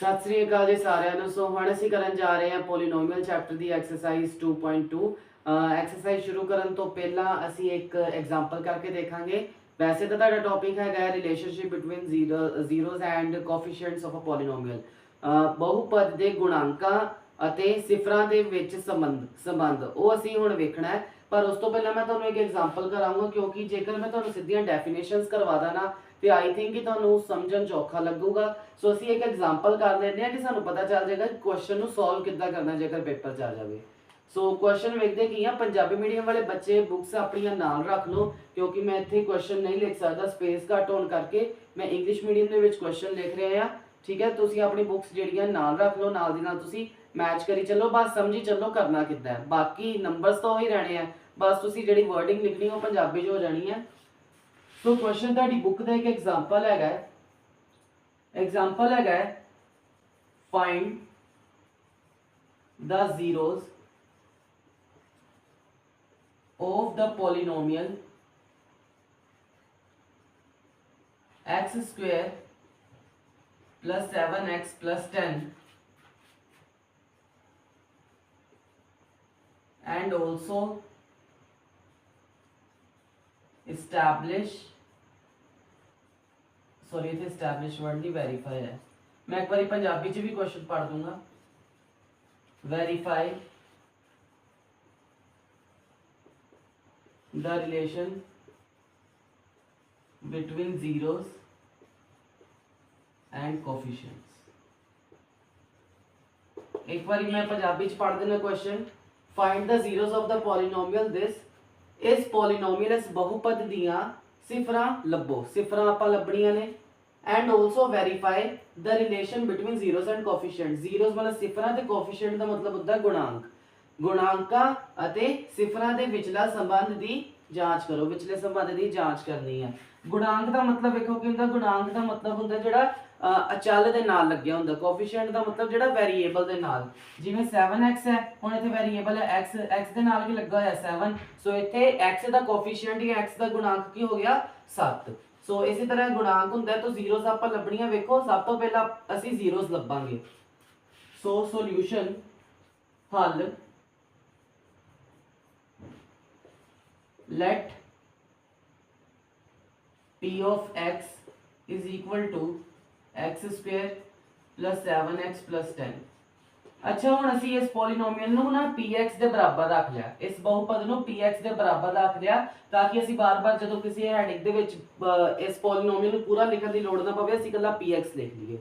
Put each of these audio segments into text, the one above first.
ਸਤਿ ਸ੍ਰੀ ਅਕਾਲ ਜੀ ਸਾਰਿਆਂ ਨੂੰ। ਸੋ ਹੁਣ ਅਸੀਂ ਕਰਨ ਜਾ ਰਹੇ ਹਾਂ ਪੋਲੀਨੋਮੀਅਲ ਚੈਪਟਰ ਦੀ ਐਕਸਰਸਾਈਜ਼ 2.2 ਐਕਸਰਸਾਈਜ਼ ਸ਼ੁਰੂ ਕਰਨ ਤੋਂ ਪਹਿਲਾਂ ਅਸੀਂ ਇੱਕ ਐਗਜ਼ਾਮਪਲ ਕਰਕੇ ਦੇਖਾਂਗੇ। ਵੈਸੇ ਤਾਂ ਤੁਹਾਡਾ ਟੌਪਿਕ ਹੈਗਾ ਹੈ relationship between zeros and coefficients of a polynomial ਬਹੁਪਦ ਦੇ ਗੁਣਾਂਕਾਂ ਅਤੇ ਸਿਫਰਾਂ ਦੇ ਵਿੱਚ ਸੰਬੰਧ ਸੰਬੰਧ। ਉਹ ਅਸੀਂ ਹੁਣ ਵੇਖਣਾ ਹੈ। ਪਰ ਉਸ ਤੋਂ ਪਹਿਲਾਂ ਮੈਂ ਤੁਹਾਨੂੰ ਇੱਕ ਐਗਜ਼ਾਮਪਲ ਕਰਾਂਗਾ, ਕਿਉਂਕਿ ਜੇਕਰ ਮੈਂ ਤੁਹਾਨੂੰ ਸਿੱਧੀਆਂ ਡੈਫੀਨੇਸ਼ਨਸ ਕਰਵਾ ਦਾਂ ਤੇ ਆਈ ਥਿੰਕ ਕਿ ਤੁਹਾਨੂੰ ਸਮਝਣ 'ਚ ਔਖਾ ਲੱਗੂਗਾ। ਸੋ ਅਸੀਂ ਇੱਕ ਐਗਜ਼ਾਮਪਲ ਕਰ ਲੈਂਦੇ ਹਾਂ ਕਿ ਸਾਨੂੰ ਪਤਾ ਚੱਲ ਜਾਏਗਾ ਕਿ ਕੁਐਸਚਨ ਨੂੰ ਸੋਲਵ ਕਿੱਦਾਂ ਕਰਨਾ ਜੇਕਰ ਪੇਪਰ 'ਚ ਆ ਜਾਵੇ। ਸੋ ਕੁਐਸਚਨ ਵੇਖਦੇ ਕੀ ਆ? ਪੰਜਾਬੀ ਮੀਡੀਅਮ ਵਾਲੇ ਬੱਚੇ ਬੁੱਕਸ ਆਪਣੀਆਂ ਨਾਲ ਰੱਖ ਲਓ, ਕਿਉਂਕਿ ਮੈਂ ਇੱਥੇ ਕੁਐਸਚਨ ਨਹੀਂ ਲਿਖ ਸਕਦਾ ਸਪੇਸ ਘੱਟ ਹੋਣ ਕਰਕੇ ਮੈਂ ਇੰਗਲਿਸ਼ ਮੀਡੀਅਮ ਦੇ ਵਿੱਚ ਕੁਐਸਚਨ ਲਿਖ ਰਿਹਾ ਆ। ਠੀਕ ਹੈ, ਤੁਸੀਂ ਆਪਣੀ ਬੁੱਕਸ ਜਿਹੜੀਆਂ ਨਾਲ ਰੱਖ ਲਓ, ਨਾਲ ਦੀ ਨਾਲ ਤੁਸੀਂ ਮੈਚ ਕਰੀ ਚੱਲੋ, ਬਸ ਸਮਝੀ ਚੱਲੋ ਕਰਨਾ ਕਿੱਦਾਂ ਹੈ। ਬਾਕੀ ਨੰਬਰਸ ਤਾਂ ਉਹੀ ਰਹਿਣੇ ਆ। ਬਸ ਤੁਸੀਂ ਜਿਹੜੀ ਵਰਡਿੰਗ ਲਿਖਣੀ, ਉਹ ਪੰਜਾਬੀ 'ਚ ਹੋ ਜਾਣੀ ਹੈ। ਸੋ ਕੁਐਸਚਨ ਤੁਹਾਡੀ ਬੁੱਕ ਦਾ ਇੱਕ ਐਗਜ਼ਾਮਪਲ ਹੈਗਾ ਹੈ। ਐਗਜ਼ਾਮਪਲ ਹੈਗਾ ਹੈ। Find the zeros of the polynomial x square plus 7x plus 10 and also establish sorry ਇੱਥੇ establish word ਨਹੀਂ verify ਹੈ ਮੈਂ ਇੱਕ ਵਾਰੀ ਪੰਜਾਬੀ ਚ ਵੀ ਕੁਐਸਚਨ ਪੜ੍ਹ ਦੂੰਗਾ verify the relation between zeros and coefficients. ਇੱਕ ਵਾਰੀ ਮੈਂ ਪੰਜਾਬੀ ਚ ਪੜ੍ਹ ਦੇਣਾ question find the zeros of the polynomial. This ਇਸ polynomial ਇਸ ਬਹੁਪਦ ਦੀਆਂ ਸਿਫਰਾਂ ਲੱਭੋ ਸਿਫਰਾਂ ਆਪਾਂ ਲੱਭਣੀਆਂ ਨੇ and also verify the relation between zeros and coefficients. Zeros ਮਤਲਬ ਸਿਫਰਾਂ ਤੇ coefficient ਦਾ ਮਤਲਬ ਹੁੰਦਾ ਗੁਣਾਂਕ ਗੁਣਾਂਕਾਂ ਅਤੇ ਸਿਫਰਾਂ ਦੇ ਵਿਚਲਾ ਸੰਬੰਧ ਦੀ ਜਾਂਚ ਕਰੋ ਵਿਚਲੇ ਸੰਬੰਧ ਦੀ ਜਾਂਚ ਕਰਨੀ ਹੈ ਗੁਣਾਂਕ ਦਾ ਮਤਲਬ ਵੇਖੋ ਕੀ ਹੁੰਦਾ ਗੁਣਾਂਕ ਦਾ ਮਤਲਬ ਹੁੰਦਾ ਜਿਹੜਾ ਅਚਲ ਦੇ ਨਾਲ ਲੱਗਿਆ ਹੁੰਦਾ ਕੋਫੀਸ਼ੀਐਂਟ ਦਾ ਮਤਲਬ ਜਿਹੜਾ ਵੈਰੀਏਬਲ ਦੇ ਨਾਲ। ਜਿਵੇਂ 7x ਹੈ, ਹੁਣ ਇੱਥੇ ਵੈਰੀਏਬਲ ਹੈ, x x ਦੇ ਨਾਲ ਵੀ ਲੱਗਾ ਹੋਇਆ 7 ਸੋ ਇੱਥੇ x ਦਾ ਕੋਫੀਸ਼ੀਐਂਟ ਜਾਂ x ਦਾ ਗੁਣਾਂਕ ਕੀ ਹੋ ਗਿਆ? 7 ਸੋ ਇਸੇ ਤਰ੍ਹਾਂ ਗੁਣਾਂਕ ਹੁੰਦਾ, ਤਾਂ ਜ਼ੀਰੋਸ ਆਪਾਂ ਲੱਭਣੀਆਂ ਵੇਖੋ, ਸਭ ਤੋਂ ਪਹਿਲਾਂ ਅਸੀਂ ਜ਼ੀਰੋਸ ਲੱਭਾਂਗੇ। ਸੋ ਸੋਲੂਸ਼ਨ ਹੱਲ। Let p of x is equal to x square plus 7x plus 10 ਅੱਛਾ, ਹੁਣ ਅਸੀਂ ਇਸ ਪੋਲੀਨੋਮੀਅਲ ਨੂੰ ਨਾ px ਦੇ ਬਰਾਬਰ ਰੱਖ ਲਿਆ। ਇਸ ਬਹੁਪਦ ਨੂੰ px ਦੇ ਬਰਾਬਰ ਰੱਖ ਲਿਆ ਤਾਂ ਕਿ ਅਸੀਂ ਬਾਰ-ਬਾਰ ਜਦੋਂ ਕਿਸੇ ਹੈਡਿੰਗ ਦੇ ਵਿੱਚ ਇਸ ਪੋਲੀਨੋਮੀਅਲ ਨੂੰ ਪੂਰਾ ਲਿਖਣ ਦੀ ਲੋੜ ਨਾ ਪਵੇ, ਅਸੀਂ ਇਕੱਲਾ px ਲਿਖ ਲਈਏ।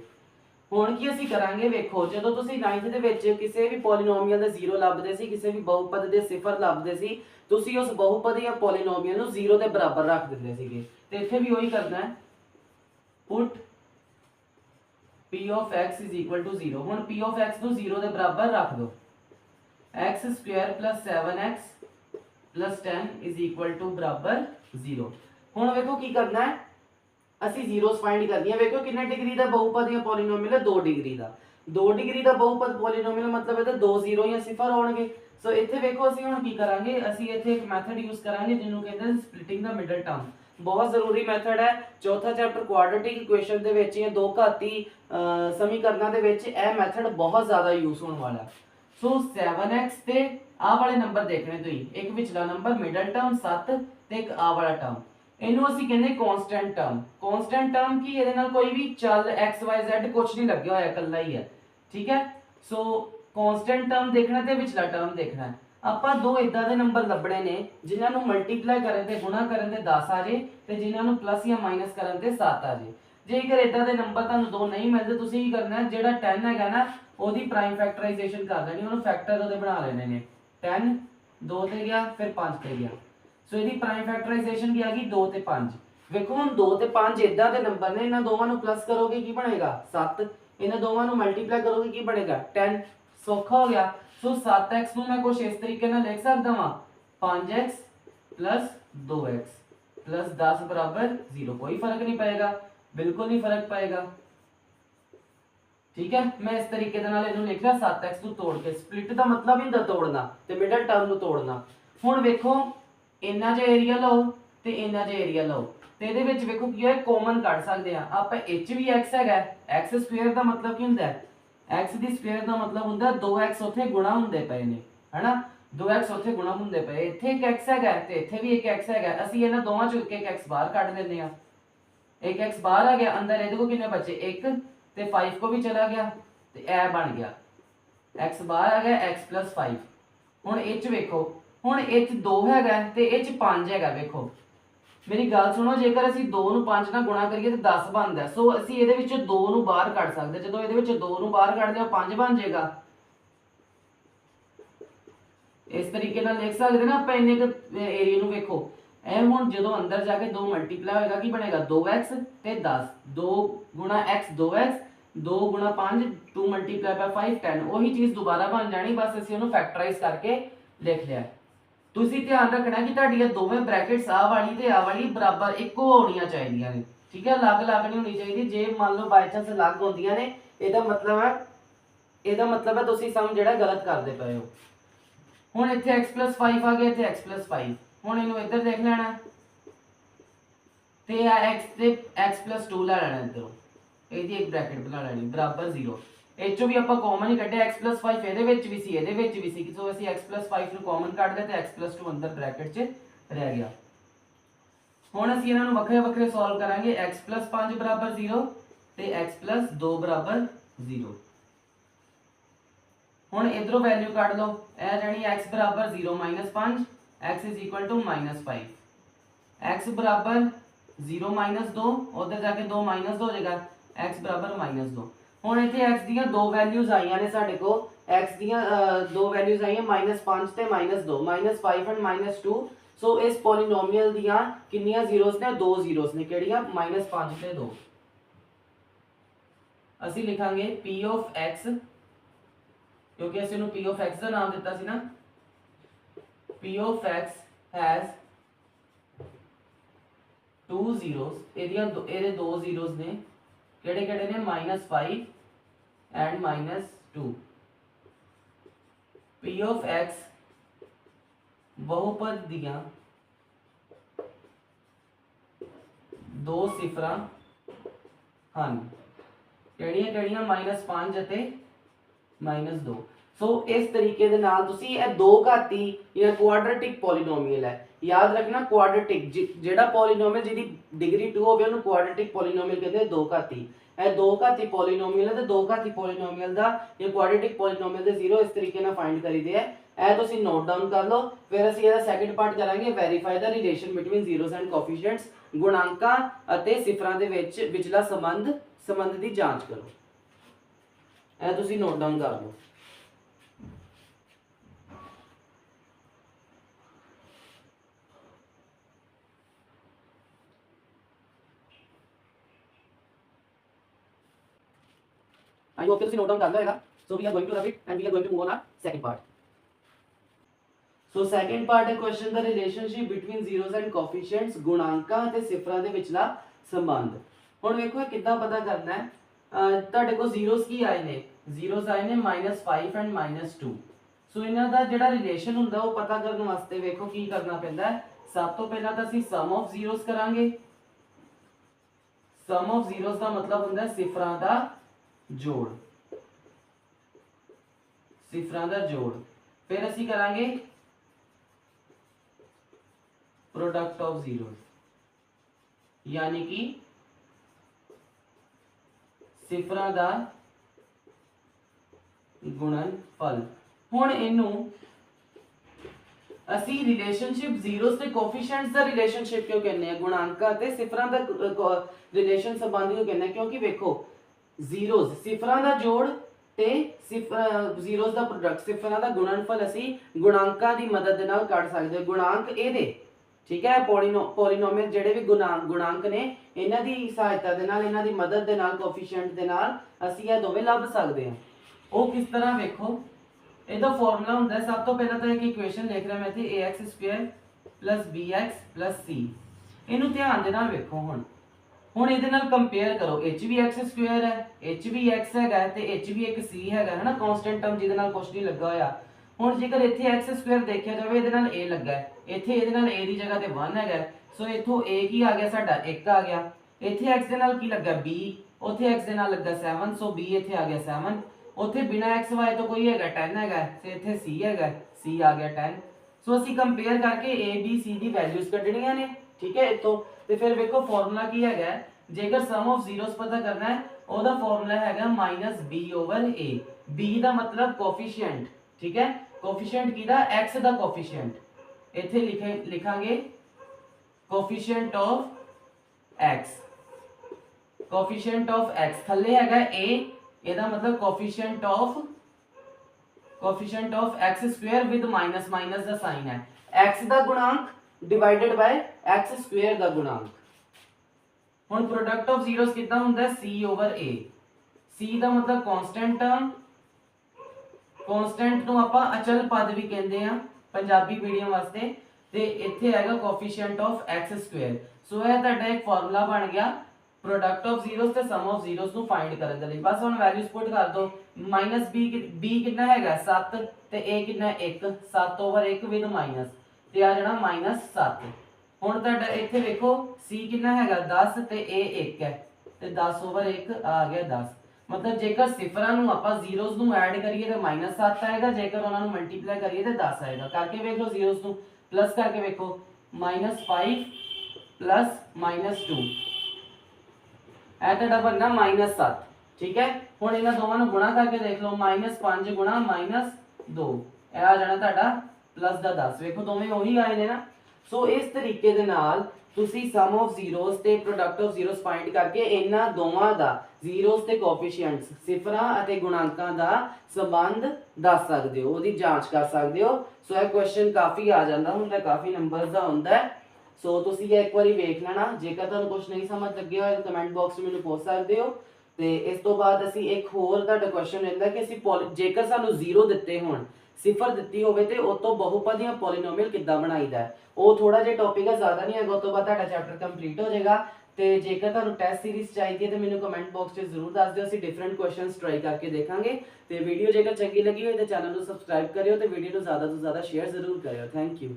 ਹੁਣ ਕੀ ਅਸੀਂ ਕਰਾਂਗੇ? ਵੇਖੋ, ਜਦੋਂ ਤੁਸੀਂ 9th ਦੇ ਵਿੱਚ ਕਿਸੇ ਵੀ ਪੋਲੀਨੋਮੀਅਲ ਦਾ ਜ਼ੀਰੋ ਲੱਭਦੇ ਸੀ, ਕਿਸੇ ਵੀ ਬਹੁਪਦ ਦੇ ਸਿਫਰ ਲੱਭਦੇ ਸੀ, ਤੁਸੀਂ ਉਸ ਬਹੁਪਦ ਜਾਂ ਪੋਲੀਨੋਮੀਅਲ ਨੂੰ ਜ਼ੀਰੋ ਦੇ ਬਰਾਬਰ ਰੱਖ ਦਿੰਦੇ ਸੀਗੇ। ਤੇ ਇੱਥੇ ਵੀ ਉਹੀ ਕਰਨਾ ਹੈ। ਪੁੱਟ p of x is equal to 0 ਹੁਣ p of x ਨੂੰ 0 ਦੇ ਬਰਾਬਰ ਰੱਖ ਦਿਓ। X 7x 10 is equal to ਬਰਾਬਰ 0 ਹੁਣ ਵੇਖੋ ਕੀ ਕਰਨਾ ਹੈ। ਅਸੀਂ ਜ਼ੀਰੋਸ ਫਾਈਂਡ ਕਰਨੀਆਂ। ਵੇਖੋ ਕਿੰਨੇ ਡਿਗਰੀ ਦਾ ਬਹੁਪਦ ਜਾਂ ਪੋਲੀਨੋਮੀਅਲ ਹੈ। 2 ਡਿਗਰੀ ਦਾ। 2 ਡਿਗਰੀ ਦਾ ਬਹੁਪਦ ਪੋਲੀਨੋਮੀਅਲ ਮਤਲਬ ਇਹਦੇ ਦੋ ਜ਼ੀਰੋ ਜਾਂ ਸਿਫਰ ਹੋਣਗੇ। ਸੋ ਇੱਥੇ ਵੇਖੋ ਅਸੀਂ ਹੁਣ ਕੀ ਕਰਾਂਗੇ। ਅਸੀਂ ਇੱਥੇ ਇੱਕ ਮੈਥਡ ਯੂਜ਼ ਕਰਾਂਗੇ, ਜਿਹਨੂੰ ਕਹਿੰਦੇ ਸਪਲਿਟਿੰਗ ਦਾ ਮਿਡਲ ਟਰਮ ਬਹੁਤ ਜ਼ਰੂਰੀ ਮੈਥਡ ਹੈ। ਚੌਥਾ ਚੈਪਟਰ ਕੁਆਡਰੇਟਿਕ ਇਕੁਏਸ਼ਨ ਦੇ ਵਿੱਚ ਜਾਂ ਦੋ ਘਾਤੀ ਸਮੀਕਰਨਾਂ ਦੇ ਵਿੱਚ ਇਹ ਮੈਥਡ ਬਹੁਤ ਜ਼ਿਆਦਾ ਯੂਜ਼ ਹੋਣ ਵਾਲਾ ਹੈ। ਸੋ 7x ਤੇ ਆਹ ਵਾਲੇ ਨੰਬਰ ਦੇਖਣੇ ਤੁਸੀਂ। ਇੱਕ ਵਿਚਲਾ ਨੰਬਰ ਮਿਡਲ ਟਰਮ 7 ਤੇ ਇੱਕ ਆਹ ਵਾਲਾ ਟਰਮ ਇਹਨੂੰ ਅਸੀਂ ਕਹਿੰਦੇ ਕਨਸਟੈਂਟ ਟਰਮ ਕਨਸਟੈਂਟ ਟਰਮ ਕੀ? ਇਹਦੇ ਨਾਲ ਕੋਈ ਵੀ ਚੱਲ x, y, z ਕੁਝ ਨਹੀਂ ਲੱਗਿਆ ਹੋਇਆ, ਇਕੱਲਾ ਹੀ ਹੈ। ਠੀਕ ਹੈ? ਸੋ ਕਨਸਟੈਂਟ ਟਰਮ ਦੇਖਣਾ ਤੇ ਵਿਚਲਾ ਟਰਮ ਦੇਖਣਾ ਆਪਾਂ ਦੋ ਇਦਾਂ ਦੇ ਨੰਬਰ ਲੱਭਣੇ ਨੇ, ਜਿਨ੍ਹਾਂ ਨੂੰ ਮਲਟੀਪਲਾਈ ਕਰਨ ਤੇ ਗੁਣਾ ਕਰਨ ਤੇ 10 ਆ ਜੇ, ਤੇ ਜਿਨ੍ਹਾਂ ਨੂੰ ਪਲੱਸ ਜਾਂ ਮਾਈਨਸ ਕਰਨ ਤੇ 7 ਆ ਜੇ। ਜੇਕਰ ਇਦਾਂ ਦੇ ਨੰਬਰ ਤੁਹਾਨੂੰ ਦੋ ਨਹੀਂ ਮਿਲਦੇ, ਤੁਸੀਂ ਕੀ ਕਰਨਾ, ਜਿਹੜਾ 10 ਹੈਗਾ ਨਾ, ਉਹਦੀ ਪ੍ਰਾਈਮ ਫੈਕਟਰਾਈਜੇਸ਼ਨ ਕਰ ਲੈਣੀ, ਉਹਨੂੰ ਫੈਕਟਰ ਉਹਦੇ ਬਣਾ ਲੈਣੇ ਨੇ। 10 2 ਤੇ ਗਿਆ, ਫਿਰ 5 ਤੇ ਗਿਆ। ਸੋ ਇਹਦੀ ਪ੍ਰਾਈਮ ਫੈਕਟਰਾਈਜੇਸ਼ਨ ਕੀ ਆ ਗਈ 2 ਤੇ 5 ਵੇਖੋ ਹੁਣ 2 ਤੇ 5 ਇਦਾਂ ਦੇ ਨੰਬਰ ਨੇ, ਇਹਨਾਂ ਦੋਵਾਂ ਨੂੰ ਪਲੱਸ ਕਰੋਗੇ, ਕੀ ਬਣੇਗਾ? 7 ਇਹਨਾਂ ਦੋਵਾਂ ਨੂੰ ਮਲਟੀਪਲਾਈ ਕਰੋਗੇ, ਕੀ ਬਣੇਗਾ? 10 ਸੌਖਾ ਹੋ ਗਿਆ। ਸੋ 7x ਨੂੰ ਮੈਂ ਕੁਝ ਇਸ ਤਰੀਕੇ ਨਾਲ ਲਿਖ ਸਕਦਾ ਹਾਂ 5x 2x 10 ਬਰਾਬਰ 0 ਕੋਈ ਫ਼ਰਕ ਨਹੀਂ ਪਏਗਾ। ਬਿਲਕੁਲ ਨਹੀਂ ਫ਼ਰਕ ਪਏਗਾ। ਠੀਕ ਹੈ? ਮੈਂ ਇਸ ਤਰੀਕੇ ਦੇ ਨਾਲ ਇਹਨੂੰ ਲਿਖ ਰਿਹਾ 7x ਨੂੰ ਤੋੜ ਕੇ। ਸਪਲਿਟ ਦਾ ਮਤਲਬ ਹੀ ਹੁੰਦਾ ਤੋੜਨਾ ਤੇ ਮਿਡਲ ਟਰਮ ਨੂੰ ਤੋੜਨਾ। ਹੁਣ ਵੇਖੋ, ਇੰਨਾ ਜਿਹਾ ਏਰੀਆ ਲਓ ਤੇ ਇੰਨਾ ਜਿਹਾ ਏਰੀਆ ਲਓ। ਤੇ ਇਹਦੇ ਵਿੱਚ ਵੇਖੋ ਕੀ ਹੈ ਕਾਮਨ ਕੱਢ ਸਕਦੇ ਆ ਆਪਾਂ h ਵੀ x ਹੈਗਾ। X ਸਕੁਅਰ ਦਾ ਮਤਲਬ ਕੀ ਹੁੰਦਾ ਹੈ? X ਦੀ ਸਕੁਅਰ ਦਾ ਮਤਲਬ ਹੁੰਦਾ 2x ਉੱਥੇ ਗੁਣਾ ਹੁੰਦੇ ਪਏ ਨੇ, ਹਨਾ? 2x ਉੱਥੇ ਗੁਣਾ ਹੁੰਦੇ ਪਏ, ਇੱਥੇ ਇੱਕ x ਹੈਗਾ ਤੇ ਇੱਥੇ ਵੀ ਇੱਕ x ਹੈਗਾ, ਅਸੀਂ ਇਹਨਾਂ ਦੋਵਾਂ ਚੋਂ ਇੱਕ ਇੱਕ x ਬਾਹਰ ਕੱਢ ਲੈਂਦੇ ਆ ਇੱਕ x ਬਾਹਰ ਆ ਗਿਆ, ਅੰਦਰ ਇਹਦੇ ਕੋਲ ਕਿੰਨੇ ਬਚੇ? 1 ਤੇ 5 ਕੋ ਵੀ ਚਲਾ ਗਿਆ ਤੇ ਇਹ ਬਣ ਗਿਆ। X ਬਾਹਰ ਆ ਗਿਆ, x 5 ਹੁਣ ਇਹ ਚ ਵੇਖੋ, ਹੁਣ ਇਹ ਚ 2 ਹੈਗਾ ਤੇ ਇਹ ਚ 5 ਹੈਗਾ, ਵੇਖੋ। ਮੇਰੀ ਗੱਲ ਸੁਣੋ, ਜੇਕਰ ਅਸੀਂ 2 ਨੂੰ 5 ਨਾਲ ਗੁਣਾ ਕਰੀਏ ਤਾਂ 10 ਬਣਦਾ ਸੋ ਅਸੀਂ ਇਹਦੇ ਵਿੱਚੋਂ 2 ਨੂੰ ਬਾਹਰ ਕੱਢ ਸਕਦੇ ਜਦੋਂ ਇਹਦੇ ਵਿੱਚੋਂ 2 ਨੂੰ ਬਾਹਰ ਕੱਢਦੇ ਹਾਂ 5 ਬਣ ਜਾਏਗਾ। ਇਸ ਤਰੀਕੇ ਨਾਲ ਲਿਖ ਸਕਦੇ ਨਾ ਆਪਾਂ ਇੰਨੇ ਕੁ ਏਰੀਆ ਨੂੰ ਵੇਖੋ। ਇਹ ਹੁਣ ਜਦੋਂ ਅੰਦਰ ਜਾ ਕੇ 2 ਮਲਟੀਪਲਾਈ ਹੋਏਗਾ, ਕੀ ਬਣੇਗਾ? 2x ਤੇ 10 2 ਗੁਣਾ x 2x 2 ਗੁਣਾ 5 2 ਮਲਟੀਪਲਾਈ ਬਾਈ 5 10 ਉਹੀ ਚੀਜ਼ ਦੁਬਾਰਾ ਬਣ ਜਾਣੀ, ਬਸ ਅਸੀਂ ਉਹਨੂੰ ਫੈਕਟਰਾਈਜ਼ ਕਰਕੇ ਲਿਖ ਲਿਆ। ਤੁਸੀਂ ਧਿਆਨ ਰੱਖਣਾ ਕਿ ਤੁਹਾਡੀਆਂ ਦੋਵੇਂ ਬ੍ਰੈਕਟਸ ਆ ਵਾਲੀ ਤੇ ਆ ਵਾਲੀ ਬਰਾਬਰ ਇੱਕੋ ਹੋਣੀਆਂ ਚਾਹੀਦੀਆਂ ਨੇ। ਠੀਕ ਹੈ? ਅਲੱਗ ਅਲੱਗ ਨਹੀਂ ਹੋਣੀ ਚਾਹੀਦੀ। ਜੇ ਮੰਨ ਲਓ ਬਾਈ ਚਾਂਸ ਅਲੱਗ ਹੁੰਦੀਆਂ ਨੇ, ਇਹਦਾ ਮਤਲਬ ਹੈ, ਇਹਦਾ ਮਤਲਬ ਹੈ ਤੁਸੀਂ ਸਮ ਜਿਹੜਾ ਗਲਤ ਕਰਦੇ ਪਏ ਹੋ। ਹੁਣ ਇੱਥੇ x 5 ਆ ਗਿਆ, ਇੱਥੇ x 5 ਹੁਣ ਇਹਨੂੰ ਇੱਧਰ ਦੇਖ ਲੈਣਾ ਤੇ ਆ x ਤੇ x 2 ਲੈ ਲੈਣਾ ਇੱਧਰੋਂ। ਇਹਦੀ ਇੱਕ ਬ੍ਰੈਕਟ ਬਣਾ ਲੈਣੀ, ਬਰਾਬਰ 0 ਇਹ ਚੋਂ ਵੀ ਆਪਾਂ ਕਾਮਨ ਹੀ ਕੱਢਿਆ, x 5 ਇਹਦੇ ਵਿੱਚ ਵੀ ਸੀ, ਇਹਦੇ ਵਿੱਚ ਵੀ ਸੀ। ਸੋ ਅਸੀਂ x 5 ਨੂੰ ਕਾਮਨ ਕੱਢ ਲਿਆ ਤੇ x 2 ਅੰਦਰ ਬ੍ਰੈਕਟ 'ਚ ਰਹਿ ਗਿਆ। ਹੁਣ ਅਸੀਂ ਇਹਨਾਂ ਨੂੰ ਵੱਖਰੇ ਵੱਖਰੇ ਸੋਲਵ ਕਰਾਂਗੇ, x 5 ਬਰਾਬਰ 0 ਤੇ x 2 ਬਰਾਬਰ 0 ਹੁਣ ਇਧਰੋਂ ਵੈਲਿਊ ਕੱਢ ਲਓ, ਇਹ ਜਾਣੀ x ਬਰਾਬਰ 0 5 x -5 x ਬਰਾਬਰ 0 2 ਉਧਰ ਜਾ ਕੇ 2 2 ਹੋ ਜਾਏਗਾ, x ਬਰਾਬਰ 2 ਹੁਣ ਇੱਥੇ x ਦੀਆਂ ਦੋ ਵੈਲਿਊਜ਼ ਆਈਆਂ ਨੇ ਸਾਡੇ ਕੋਲ। x ਦੀਆਂ ਦੋ ਵੈਲਿਊਜ਼ ਆਈਆਂ -5 ਤੇ -2 -5 ਐਂਡ -2 ਸੋ ਇਸ ਪੋਲੀਨੋਮੀਅਲ ਦੀਆਂ ਕਿੰਨੀਆਂ ਜ਼ੀਰੋਸ ਨੇ? ਦੋ ਜ਼ੀਰੋਸ ਨੇ। ਕਿਹੜੀਆਂ? -5 ਤੇ 2 ਅਸੀਂ ਲਿਖਾਂਗੇ p of x, ਕਿਉਂਕਿ ਅਸੀਂ ਇਹਨੂੰ p of x ਦਾ ਨਾਮ ਦਿੱਤਾ ਸੀ ਨਾ। p of x has two zeros ਇਹਦੀਆਂ ਦੋ- ਇਹਦੇ ਦੋ zeros ਨੇ। ਕਿਹੜੇ ਕਿਹੜੇ ਨੇ -5 and -2 p of x ਬਹੁਪਦ ਦੀਆਂ ਦੋ ਸਿਫਰਾਂ ਹਨ ਕਿਹੜੀਆਂ ਕਿਹੜੀਆਂ -5 ਅਤੇ -2 ਸੋ ਇਸ ਤਰੀਕੇ ਦੇ ਨਾਲ ਤੁਸੀਂ ਇਹ ਦੋ ਘਾਤੀ ਜਾਂ ਕੁਆਡਰੇਟਿਕ ਪੋਲੀਨੋਮੀਅਲ ਹੈ ਯਾਦ ਰੱਖਣਾ ਕੁਆਡਰੇਟਿਕ ਜਿਹੜਾ ਪੋਲੀਨੋਮੀਅਲ ਜਿਹਦੀ ਡਿਗਰੀ 2 ਹੋਵੇ ਉਹਨੂੰ ਕੁਆਡਰੇਟਿਕ ਪੋਲੀਨੋਮੀਅਲ ਕਹਿੰਦੇ ਦੋ ਘਾਤੀ ਇਹ ਦੋ ਘਾਤੀ ਪੋਲੀਨੋਮੀਅਲ ਹੈ ਤੇ ਦੋ ਘਾਤੀ ਪੋਲੀਨੋਮੀਅਲ ਦਾ ਜਾਂ ਕੁਆਡਰੇਟਿਕ ਪੋਲੀਨੋਮੀਅਲ ਦੇ ਜ਼ੀਰੋ ਇਸ ਤਰੀਕੇ ਨਾਲ ਫਾਈਂਡ ਕਰੀਦੇ ਹੈ ਇਹ ਤੁਸੀਂ ਨੋਟ ਡਾਊਨ ਕਰ ਲਓ। ਫਿਰ ਅਸੀਂ ਇਹਦਾ ਸੈਕੰਡ ਪਾਰਟ ਕਰਾਂਗੇ verify the relation between zeros and coefficients ਗੁਣਾਂਕਾਂ ਅਤੇ ਸਿਫਰਾਂ ਦੇ ਵਿੱਚ ਵਿਚਲਾ ਸੰਬੰਧ ਸੰਬੰਧ ਦੀ ਜਾਂਚ ਕਰੋ। ਇਹ ਤੁਸੀਂ ਨੋਟ ਡਾਊਨ ਕਰ ਲਓ। I hope ਤੁਸੀਂ ਨੋਟ ਡਾਊਨ ਕਰ ਲਿਆ ਹੋਵੇਗਾ so we are going to love it and we are going to move on our second part so second part ਹੈ question the relationship between zeros and coefficients ਗੁਣਾਂਕਾਂ ਅਤੇ ਸਿਫਰਾਂ ਦੇ ਵਿਚਲਾ ਸੰਬੰਧ ਹੁਣ ਵੇਖੋ ਇਹ ਕਿੱਦਾਂ ਪਤਾ ਕਰਨਾ ਹੈ ਤੁਹਾਡੇ ਕੋਲ ਜ਼ੀਰੋਸ ਕੀ ਆਏ ਨੇ ਜ਼ੀਰੋਸ ਆਏ ਨੇ -5 ਐਂਡ -2 ਸੋ ਇਹਨਾਂ ਦਾ ਜਿਹੜਾ ਰਿਲੇਸ਼ਨ ਹੁੰਦਾ ਉਹ ਪਤਾ ਕਰਨ ਵਾਸਤੇ ਵੇਖੋ ਕੀ ਕਰਨਾ ਪੈਂਦਾ ਹੈ ਸਭ ਤੋਂ ਪਹਿਲਾਂ ਤਾਂ ਅਸੀਂ ਸਮ ਆਫ ਜ਼ੀਰੋਸ ਕਰਾਂਗੇ ਸਮ ਆਫ ਜ਼ੀਰੋਸ ਦਾ ਮਤਲਬ ਹੁੰਦਾ ਹੈ ਸਿਫਰਾਂ ਦਾ ਜੋੜ। ਸਿਫਰਾਂ ਦਾ ਜੋੜ। ਫਿਰ ਅਸੀਂ ਕਰਾਂਗੇ ਪ੍ਰੋਡਕਟ ਆਫ ਜ਼ੀਰੋਸ ਯਾਨੀ ਕਿ ਸਿਫਰਾਂ ਦਾ ਗੁਣਨਫਲ ਹੁਣ ਇਹਨੂੰ ਅਸੀਂ ਰਿਲੇਸ਼ਨਸ਼ਿਪ ਜ਼ੀਰੋਸ ਤੇ ਕੋਫੀਸ਼ੀਐਂਟਸ ਦਾ ਰਿਲੇਸ਼ਨਸ਼ਿਪ ਕਿਉਂ ਕਹਿੰਦੇ ਆ? ਗੁਣਾਂਕਾਂ ਤੇ ਸਿਫਰਾਂ ਦਾ ਰਿਲੇਸ਼ਨ ਸੰਬੰਧ ਕਿਉਂ ਕਹਿੰਦੇ ਕਿਉਂਕਿ ਵੇਖੋ ਜ਼ੀਰੋਜ਼ ਸਿਫਰਾਂ ਦਾ ਜੋੜ ਤੇ ਜ਼ੀਰੋਜ਼ ਦਾ ਪ੍ਰੋਡਕਟ ਸਿਫਰਾਂ ਦਾ ਗੁਣਨਫਲ ਅਸੀਂ ਗੁਣਾਂਕਾਂ ਦੀ ਮਦਦ ਦੇ ਨਾਲ ਕੱਢ ਸਕਦੇ ਗੁਣਾਂਕ ਇਹਦੇ, ਠੀਕ ਹੈ ਪੋਲੀਨੋਮੀਅਲ ਜਿਹੜੇ ਵੀ ਗੁਣਾਂਕ ਗੁਣਾਂਕ ਨੇ, ਇਹਨਾਂ ਦੀ ਸਹਾਇਤਾ ਦੇ ਨਾਲ, ਇਹਨਾਂ ਦੀ ਮਦਦ ਦੇ ਨਾਲ ਕੋਫੀਸ਼ੀਐਂਟ ਦੇ ਨਾਲ ਅਸੀਂ ਇਹ ਦੋਵੇਂ ਲੱਭ ਸਕਦੇ ਹਾਂ। ਉਹ ਕਿਸ ਤਰ੍ਹਾਂ ਵੇਖੋ? ਇਹਦਾ ਫਾਰਮੂਲਾ ਹੁੰਦਾ ਸਭ ਤੋਂ ਪਹਿਲਾਂ ਤਾਂ ਇੱਕ ਇਕੁਏਸ਼ਨ ਲਿਖ ਰਿਹਾ ਮੈਂ ਇੱਥੇ ax2 bx c ਇਹਨੂੰ ਧਿਆਨ ਦੇ ਨਾਲ ਵੇਖੋ ਹੁਣ। ਹੁਣ ਇਹਦੇ ਨਾਲ ਕੰਪੇਅਰ ਕਰੋ, h ਵੀ x ਹੈ, h ਵੀ x ਹੈਗਾ ਤੇ h ਵੀ ਇੱਕ c ਹੈਗਾ ਹੈ ਨਾ ਕਾਂਸਟੈਂਟ ਟਰਮ ਜਿਹਦੇ ਨਾਲ ਕੁਝ ਨਹੀਂ ਲੱਗਾ ਹੋਇਆ। ਹੁਣ ਜੇਕਰ ਇੱਥੇ x ਦੇਖਿਆ ਜਾਵੇ, ਇਹਦੇ ਨਾਲ a ਲੱਗਾ ਇੱਥੇ ਇਹਦੇ ਨਾਲ a ਦੀ ਜਗ੍ਹਾ ਤੇ 1 ਹੈਗਾ ਸੋ ਇੱਥੋਂ a ਕੀ ਆ ਗਿਆ? ਸਾਡਾ 1 ਆ ਗਿਆ। ਇੱਥੇ x ਦੇ ਨਾਲ ਕੀ ਲੱਗਾ? B ਉੱਥੇ x ਦੇ ਨਾਲ ਲੱਗਾ 7 ਸੋ b ਇੱਥੇ ਆ ਗਿਆ 7 ਉੱਥੇ ਬਿਨਾ x, y ਤੋਂ ਕੋਈ ਹੈਗਾ 10 ਹੈਗਾ ਤੇ ਇੱਥੇ c ਹੈਗਾ c ਆ ਗਿਆ 10 ਸੋ ਅਸੀਂ ਕੰਪੇਅਰ ਕਰਕੇ a, b, c ਦੀ ਵੈਲਿਊਜ਼ ਕੱਢਣੀਆਂ ਨੇ। ਠੀਕ ਹੈ ਇਤੋਂ ਤੇ ਫਿਰ ਵੇਖੋ ਫਾਰਮੂਲਾ ਕੀ ਹੈਗਾ ਜੇਕਰ ਸਮ ਆਫ ਜ਼ੀਰੋਸ ਪਤਾ ਕਰਨਾ ਹੈ, ਉਹਦਾ ਫਾਰਮੂਲਾ ਹੈਗਾ b ਓਵਰ a b ਦਾ ਮਤਲਬ ਕੋਫੀਸ਼ੀਐਂਟ ਠੀਕ ਹੈ? ਕੋਫੀਸ਼ੀਐਂਟ ਕਿਹਦਾ? x ਦਾ ਕੋਫੀਸ਼ੀਐਂਟ ਇੱਥੇ ਲਿਖੇ, ਲਿਖਾਂਗੇ coefficient of x coefficient of x, ਥੱਲੇ ਹੈਗਾ a, ਇਹਦਾ ਮਤਲਬ coefficient of coefficient of x with minus minus the sign ਹੈ। x ਦਾ ਗੁਣਾਂਕ ਡਿਵਾਈਡਡ ਬਾਈ x ਸਕੁਅਰ ਦਾ ਗੁਣਾਂਕ। ਹੁਣ ਪ੍ਰੋਡਕਟ ਆਫ ਜ਼ੀਰੋਸ ਕਿੱਦਾਂ ਹੁੰਦਾ ਹੈ? C ਓਵਰ a c ਦਾ ਮਤਲਬ ਕਨਸਟੈਂਟ ਟਰਮ ਕਨਸਟੈਂਟ ਨੂੰ ਆਪਾਂ ਅਚਲ ਪਦ ਵੀ ਕਹਿੰਦੇ ਆ, ਪੰਜਾਬੀ ਮੀਡੀਅਮ ਵਾਸਤੇ। ਤੇ ਇੱਥੇ ਹੈਗਾ coefficient of x square so ਇਹ ਤੁਹਾਡਾ ਇੱਕ ਫਾਰਮੂਲਾ ਬਣ ਗਿਆ। ਪ੍ਰੋਡਕਟ ਆਫ ਜ਼ੀਰੋਸ ਤੇ ਸਮ ਆਫ ਜ਼ੀਰੋਸ ਨੂੰ ਫਾਈਂਡ ਕਰਨ ਦੇ ਲਈ। ਬਸ ਹੁਣ ਵੈਲਿਊਜ਼ ਪੁੱਟ ਕਰ ਦਿਓ -b, b ਕਿੰਨਾ ਹੈਗਾ? 7 ਤੇ a ਕਿੰਨਾ? 1 7 ਓਵਰ 1 ਵਿਦ ਮਾਈਨਸ ਤੇ ਆ ਜਾਣਾ -7 ਹੁਣ ਤੁਹਾਡਾ ਇੱਥੇ ਵੇਖੋ, c ਕਿੰਨਾ ਹੈਗਾ? 10 ਤੇ a 1 ਹੈ। ਤੇ 10 ਓਵਰ 1 ਆ ਗਿਆ 10 ਮਤਲਬ ਜੇਕਰ ਸਿਫਰਾਂ ਨੂੰ ਆਪਾਂ ਜ਼ੀਰੋਸ ਨੂੰ ਐਡ ਕਰੀਏ ਤਾਂ -7 ਆਏਗਾ, ਜੇਕਰ ਉਹਨਾਂ ਨੂੰ ਮਲਟੀਪਲਾਈ ਕਰੀਏ ਤਾਂ 10 ਆਏਗਾ। ਕਰਕੇ ਵੇਖ ਲਓ ਜ਼ੀਰੋਸ ਨੂੰ। ਪਲੱਸ ਕਰਕੇ ਵੇਖੋ -5 -2 ਇਹ ਤੁਹਾਡਾ ਬਣਨਾ -7 ਠੀਕ ਹੈ? ਹੁਣ ਇਹਨਾਂ ਦੋਵਾਂ ਨੂੰ ਗੁਣਾ ਕਰਕੇ ਦੇਖ ਲਓ। -5 ਗੁਣਾ -2 ਇਹ ਆ ਜਾਣਾ ਤੁਹਾਡਾ ਪਲੱਸ ਦਾ 10 ਵੇਖੋ ਦੋਵੇਂ ਉਹੀ ਆਏ ਨੇ ਨਾ। ਸੋ ਇਸ ਤਰੀਕੇ ਦੇ ਨਾਲ ਤੁਸੀਂ ਸਮ ਆਫ ਜ਼ੀਰੋਸ ਤੇ ਪ੍ਰੋਡਕਟ ਆਫ ਜ਼ੀਰੋਸ ਫਾਈਂਡ ਕਰਕੇ ਇਹਨਾਂ ਦੋਵਾਂ ਦਾ ਜ਼ੀਰੋਸ ਤੇ ਕੋਐਫੀਸ਼ੀਐਂਟਸ ਸਿਫਰਾਂ ਅਤੇ ਗੁਣਾਂਕਾਂ ਦਾ ਸੰਬੰਧ ਦੱਸ ਸਕਦੇ ਹੋ, ਉਹਦੀ ਜਾਂਚ ਕਰ ਸਕਦੇ ਹੋ। ਸੋ ਇਹ ਕੁਐਸਚਨ ਕਾਫੀ ਆ ਜਾਂਦਾ ਹੁੰਦਾ ਕਾਫੀ ਨੰਬਰਸ ਦਾ ਹੁੰਦਾ ਸੋ ਤੁਸੀਂ ਇਹ ਇੱਕ ਵਾਰੀ ਵੇਖ ਲੈਣਾ, ਜੇਕਰ ਤੁਹਾਨੂੰ ਕੁਝ ਨਹੀਂ ਸਮਝ ਲੱਗਿਆ ਹੋਇਆ ਤਾਂ ਕਮੈਂਟ ਬਾਕਸ 'ਚ ਮੈਨੂੰ ਪੁੱਛ ਸਕਦੇ ਹੋ। ਤੇ ਇਸ ਤੋਂ ਬਾਅਦ ਅਸੀਂ ਇੱਕ ਹੋਰ ਤੁਹਾਡਾ ਕੁਐਸਚਨ ਰਹਿੰਦਾ ਕਿ ਅਸੀਂ ਜੇਕਰ ਸਾਨੂੰ ਜ਼ੀਰੋ ਦਿੱਤੇ ਹੋਣ ਸਿਫਰ ਦਿੱਤੀ ਹੋਵੇ ਤੇ ਉਹ ਤੋਂ ਬਹੁਪਦ ਜਾਂ ਪੋਲੀਨੋਮੀਅਲ ਕਿੱਦਾਂ ਬਣਾਈਦਾ ਹੈ? ਉਹ ਥੋੜਾ ਜਿਹਾ ਟੌਪਿਕ ਹੈ ਜ਼ਿਆਦਾ ਨਹੀਂ ਹੈਗਾ, ਉਹ ਤੋਂ ਬਾਅਦ ਤੁਹਾਡਾ ਚੈਪਟਰ ਕੰਪਲੀਟ ਹੋ ਜਾਏਗਾ। ਤੇ ਜੇਕਰ ਤੁਹਾਨੂੰ ਟੈਸਟ ਸੀਰੀਜ਼ ਚਾਹੀਦੀ ਹੈ, ਤੇ ਮੈਨੂੰ ਕਮੈਂਟ ਬਾਕਸ 'ਚ ਜ਼ਰੂਰ ਦੱਸ ਦਿਓ, ਅਸੀਂ ਡਿਫਰੈਂਟ ਕੁਐਸਚਨਸ ਟਰਾਈ ਕਰਕੇ ਦੇਖਾਂਗੇ। ਤੇ ਵੀਡੀਓ ਜੇਕਰ ਚੰਗੀ ਲੱਗੀ ਹੋਵੇ ਤਾਂ ਚੈਨਲ ਨੂੰ ਸਬਸਕ੍ਰਾਈਬ ਕਰਿਓ ਤੇ ਵੀਡੀਓ ਨੂੰ ਜ਼ਿਆਦਾ ਤੋਂ ਜ਼ਿਆਦਾ ਸ਼ੇਅਰ ਜ਼ਰੂਰ ਕਰਿਓ। Thank you